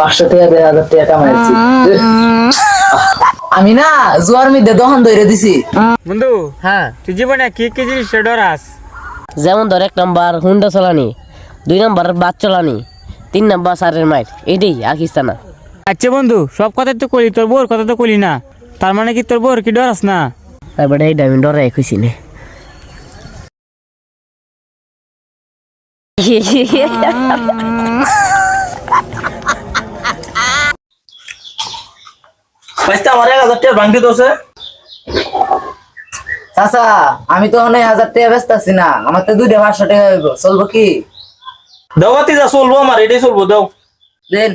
পাঁচশো টাকা দেড় হাজার টাকা কামাইছি। আমি না জোয়ার মধ্যে দহন ধরে দিছি। বন্ধু হ্যাঁ। তুই জীবনে কি কি জিনিস ডরাস যেমন ধর এক নাম্বার হুন্ডা চালানি দুই নাম্বার বাস চালানি তিন নাম্বার সারের মাইট এটাই আর কিস্তা না আচ্ছা বন্ধু সব কথা তো কলি তোর বোর কথা তো কলি না। তার মানে কি তোর বোর কি ডরাস না? তারপরে এইটা আমি ডরে খুশি নে পয়সা আমার এক হাজার টাকা ভাঙতে দোষে চাচা আমি তো অনেক হাজার টাকা ব্যস্ত আছি না। আমার তো দুইটা পাঁচশো টাকা হইব। চলবো কি? দেওয়াতি যা চলবো আমার এটাই চলবো দাও। দেন।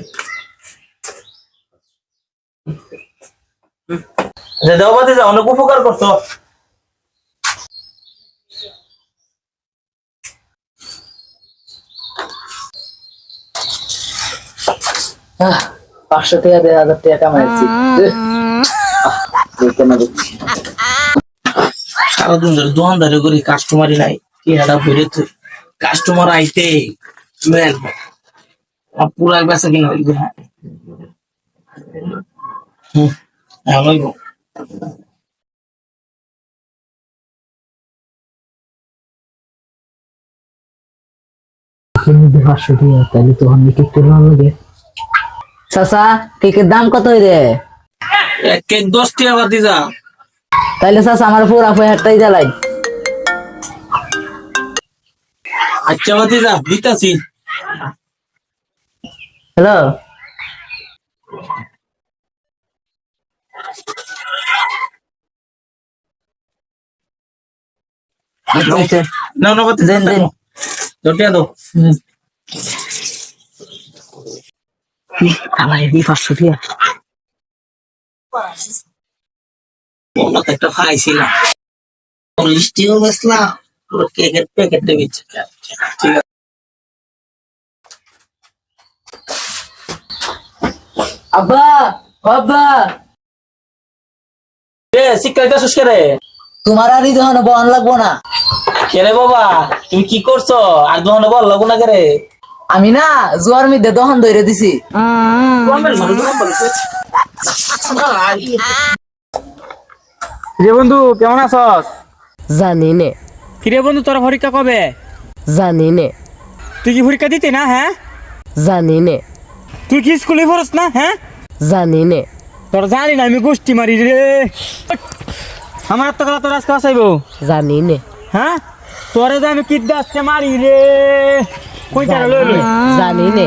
যে যা অনেক উপকার করছ। পাঁচশো টাকা দেড় হাজার টাকা কামাইছি। সারাদিন ধরে দোকানদারি করি কাস্টমারই নাই কি একটা ভরে তুই কাস্টমার আইতে পুরা বেচা কিনা হইবে হুম এখন হইব। পাঁচশো টাকা তাহলে তো অনেক একটু লাগে। চাচা কেকের দাম কত রে কেক দশ টাকা বাতি যা তাইলে চাচা আমার পুরা হাটটাই জ্বালাই আচ্ছা বাতি যা দিতাছি। হ্যালো? না না বাতি দেন, দেন। দটিয়া দাও। আমার এই পাঁচশো টাকা অন্য তো একটা খাইছিলাম মিষ্টিও বেসলাম পুরো কেকের প্যাকেট দিচ্ছে ঠিক আছে আব্বা। আব্বা এ শিক্ষাইতে শুস রে? তোমার আর এই দোকানে বহন লাগবো না। কেরে বাবা তুমি কি করছ? আর দোকানে বল লাগো না করে আমি না জোয়ার মধ্যে দহন ধরে দিছি। রে বন্ধু কেমন আছস? জানি নে। কিরে বন্ধু তোর পরীক্ষা কবে? জানি নে। তুই কি পরীক্ষা দিতে না হ্যাঁ? জানি নে। তুই কি স্কুলে পড়স না হ্যাঁ? জানি নে। তোর জানি না আমি গোষ্ঠী মারি রে। আমার তো কথা তোর আজকে আসাইব। জানি নে। হ্যাঁ? তোরে যে আমি কিদ্দা আজকে মারি রে। কই তারা লই লই জানি নে